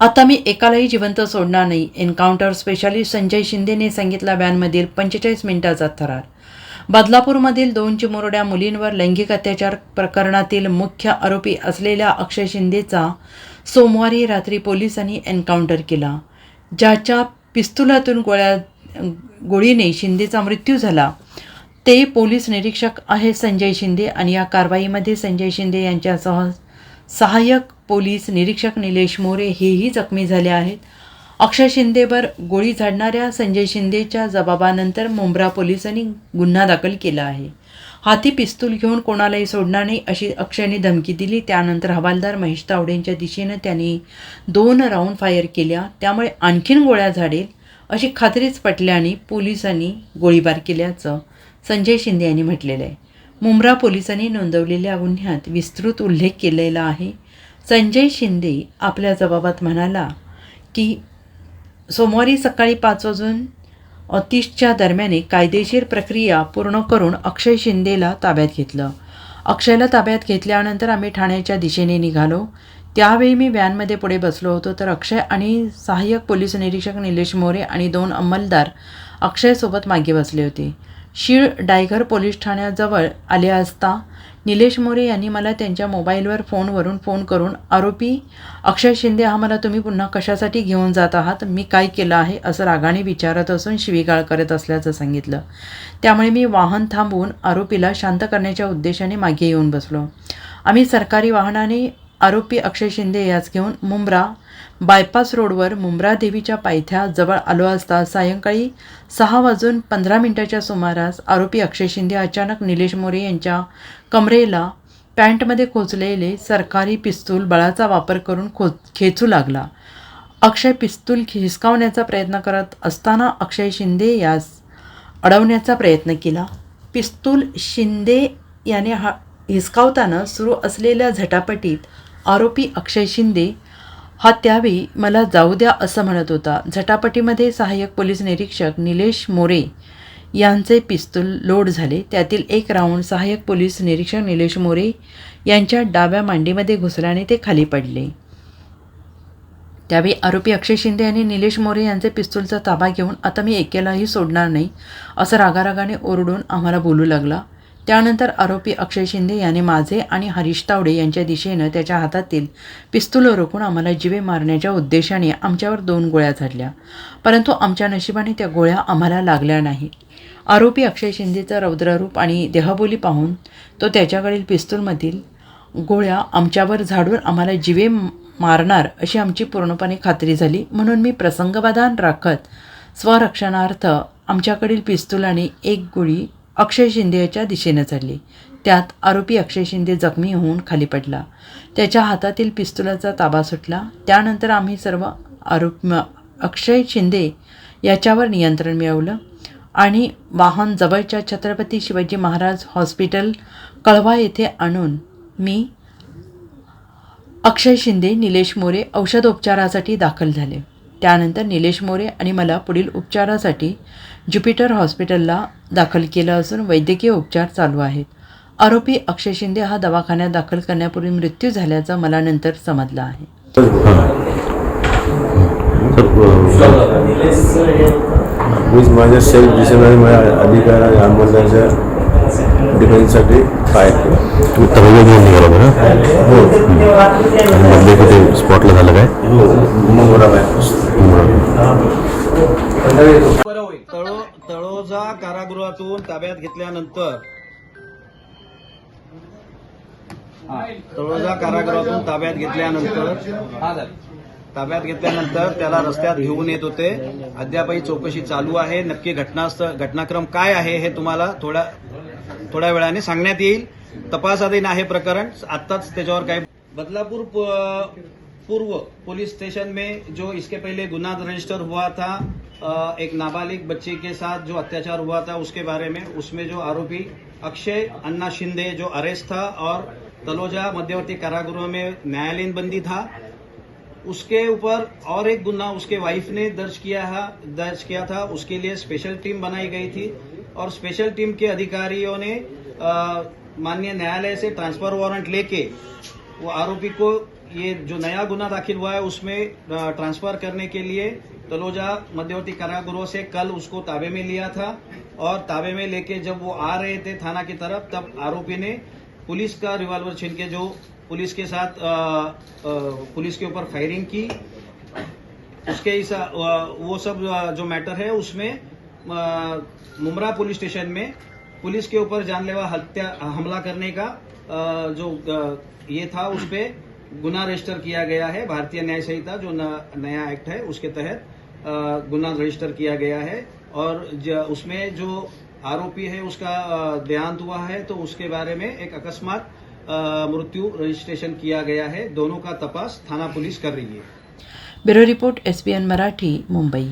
आता मी एकालाही जिवंत सोडणार नाही. एन्काउंटर स्पेशालिस्ट संजय शिंदेने सांगितला व्हॅनमधील पंचेचाळीस मिनिटाचा थरार. बदलापूरमधील दोन चिमुरड्या मुलींवर लैंगिक अत्याचार प्रकरणातील मुख्य आरोपी असलेल्या अक्षय शिंदेचा सोमवारी रात्री पोलिसांनी एन्काउंटर केला ज्याच्या पिस्तुलातून गोळ्या गोळीने शिंदेचा मृत्यू झाला. ते पोलीस निरीक्षक आहे संजय शिंदे आणि या कारवाईमध्ये संजय शिंदे यांच्यासह सहाय्यक पोलीस निरीक्षक निलेश मोरे हेही जखमी झाले आहेत. अक्षय शिंदेवर गोळी झाडणाऱ्या संजय शिंदेच्या जबाबानंतर मुंब्रा पोलिसांनी गुन्हा दाखल केला आहे. हाती पिस्तूल घेऊन कोणालाही सोडणार नाही अशी अक्षयने धमकी दिली. त्यानंतर हवालदार महेश तावडेंच्या दिशेनं त्यांनी दोन राऊंड फायर केल्या. त्यामुळे आणखीन गोळ्या झाडेल अशी खात्रीच पटल्याने पोलिसांनी गोळीबार केल्याचं संजय शिंदे यांनी म्हटलेलं आहे. मुंब्रा पोलिसांनी नोंदवलेल्या गुन्ह्यात विस्तृत उल्लेख केलेला आहे. संजय शिंदे आपल्या जबाबात म्हणाला की सोमवारी सकाळी पाच वाजून अ, तीसच्या दरम्याने कायदेशीर प्रक्रिया पूर्ण करून अक्षय शिंदेला ताब्यात घेतलं. अक्षयला ताब्यात घेतल्यानंतर आम्ही ठाण्याच्या दिशेने निघालो. त्यावेळी मी व्हॅनमध्ये पुढे बसलो होतो तर अक्षय आणि सहाय्यक पोलीस निरीक्षक निलेश मोरे आणि दोन अंमलदार अक्षयसोबत मागे बसले होते. शीळ डायघर पोलीस ठाण्याजवळ आले असता निलेश मोरे यांनी मला त्यांच्या मोबाईलवर फोनवरून फोन करून आरोपी अक्षय शिंदे हा मला तुम्ही पुन्हा कशासाठी घेऊन जात आहात? मी काय केलं आहे? असं रागाने विचारत असून शिवीगाळ करत असल्याचं सांगितलं. त्यामुळे मी वाहन थांबवून आरोपीला शांत करण्याच्या उद्देशाने मागे येऊन बसलो. आम्ही सरकारी वाहनाने आरोपी अक्षय शिंदे याच घेऊन मुंब्रा बायपास रोडवर मुंब्रा देवीच्या पायथ्याजवळ आलो असता सायंकाळी सहा वाजून पंधरा मिनिटाच्या सुमारास आरोपी अक्षय शिंदे अचानक निलेश मोरे यांच्या कमरेला पॅन्टमध्ये खोचलेले सरकारी पिस्तूल बळाचा वापर करून खो खेचू लागला. अक्षय पिस्तूल हिसकावण्याचा प्रयत्न करत असताना अक्षय शिंदे यास अडवण्याचा प्रयत्न केला. पिस्तूल शिंदे याने हा हिसकावताना सुरू असलेल्या झटापटीत आरोपी अक्षय शिंदे हा त्यावेळी मला जाऊ द्या असं म्हणत होता. झटापटीमध्ये सहाय्यक पोलीस निरीक्षक निलेश मोरे यांचे पिस्तूल लोड झाले. त्यातील एक राऊंड सहाय्यक पोलीस निरीक्षक निलेश मोरे यांच्या डाव्या मांडीमध्ये घुसल्याने ते खाली पडले. त्यावेळी आरोपी अक्षय शिंदे यांनी निलेश मोरे यांचे पिस्तूलचा ताबा घेऊन आता मी एकेलाही सोडणार नाही असं रागारागाने ओरडून आम्हाला बोलू लागला. त्यानंतर आरोपी अक्षय शिंदे याने माझे आणि हरीश तावडे यांच्या दिशेनं त्याच्या हातातील पिस्तूल रोखून आम्हाला जिवे मारण्याच्या उद्देशाने आमच्यावर दोन गोळ्या झाडल्या. परंतु आमच्या नशिबाने त्या गोळ्या आम्हाला लागल्या नाही आरोपी अक्षय शिंदेचं रौद्ररूप आणि देहबोली पाहून तो त्याच्याकडील पिस्तूलमधील गोळ्या आमच्यावर झाडून आम्हाला जिवे मारणार अशी आमची पूर्णपणे खात्री झाली. म्हणून मी प्रसंगवादान राखत स्वरक्षणार्थ आमच्याकडील पिस्तुलाने एक गोळी अक्षय शिंदेच्या दिशेनं चढली. त्यात आरोपी अक्षय शिंदे जखमी होऊन खाली पडला. त्याच्या हातातील पिस्तुलाचा ताबा सुटला. त्यानंतर आम्ही सर्व आरोप अक्षय शिंदे याच्यावर नियंत्रण मिळवलं आणि वाहन जवळच्या छत्रपती शिवाजी महाराज हॉस्पिटल कळवा येथे आणून मी अक्षय शिंदे निलेश मोरे औषधोपचारासाठी दाखल झाले. त्यानंतर निलेश मोरे आणि मला पुढील उपचारासाठी ज्युपिटर हॉस्पिटलला दाखल केलं असून वैद्यकीय उपचार चालू आहेत. आरोपी अक्षय शिंदे हा दवाखान्यात दाखल करण्यापूर्वी मृत्यू झाल्याचं मला नंतर समजलं आहे. मीच माझ्या सेल्फ माझ्या अधिकार आणि अंमलदाराच्या डिफेन्ससाठी फायर केलं. तुम्ही घेऊन निघाला बरं? हो. मधले कुठे स्पॉटला झालं काय? मुंबरा बायपास तळो तळोजा कारागृहातून ताब्यात घेतल्यानंतर हा, तळोजा कारागृहातून ताब्यात घेतल्यानंतर ताब्यात घेतल्यानंतर त्याला रस्त्यात घेऊन येत होते. अद्यापही चौकशी चालू आहे. नक्की घटनास्थळ घटनाक्रम काय आहे हे तुम्हाला थोड्या थोड्या वेळाने सांगण्यात येईल. तपासाधीन आहे प्रकरण. आत्ताच त्याच्यावर काय बदलापूर पूर्व पुलिस स्टेशन में जो इसके पहले गुना रजिस्टर हुआ था एक नाबालिग बच्ची के साथ जो अत्याचार हुआ था, उसके बारे में, उसमें जो आरोपी अक्षय अन्ना शिंदे जो अरेस्ट था और तलोजा मध्यवर्ती कारागृह में न्यायालयीन बंदी था। उसके ऊपर और एक गुना उसके वाइफ ने दर्ज किया है, दर्ज किया था। उसके लिए स्पेशल टीम बनाई गई थी और स्पेशल टीम के अधिकारियों ने माननीय न्यायालय से ट्रांसफ़र वारंट लेके वो आरोपी को ये जो नया गुना दाखिल हुआ है उसमें ट्रांसफ़र करने के लिए तलोजा मध्यवर्ती कारागृह से कल उसको ताबे में लिया था और ताबे में लेके जब वो आ रहे थे थाना की तरफ़ तब आरोपी ने पुलिस का रिवॉल्वर छीन के जो पुलिस के साथ अ, अ, पुलिस के ऊपर फायरिंग की उसके अ, वो सब जो मैटर है उसमें मुमरा पुलिस स्टेशन में पुलिस के ऊपर जानलेवा हत्या हमला करने का जो ये था उस पे गुना रजिस्टर किया गया है भारतीय न्याय संहिता जो न, नया एक्ट है उसके तहत गुना रजिस्टर किया गया है। और उसमें जो आरोपी है उसका देहांत हुआ है तो उसके बारे में एक अकस्मात मृत्यु रजिस्ट्रेशन किया गया है। दोनों का तपास थाना पुलिस कर रही है। Bureau report S B N Marathi Mumbai.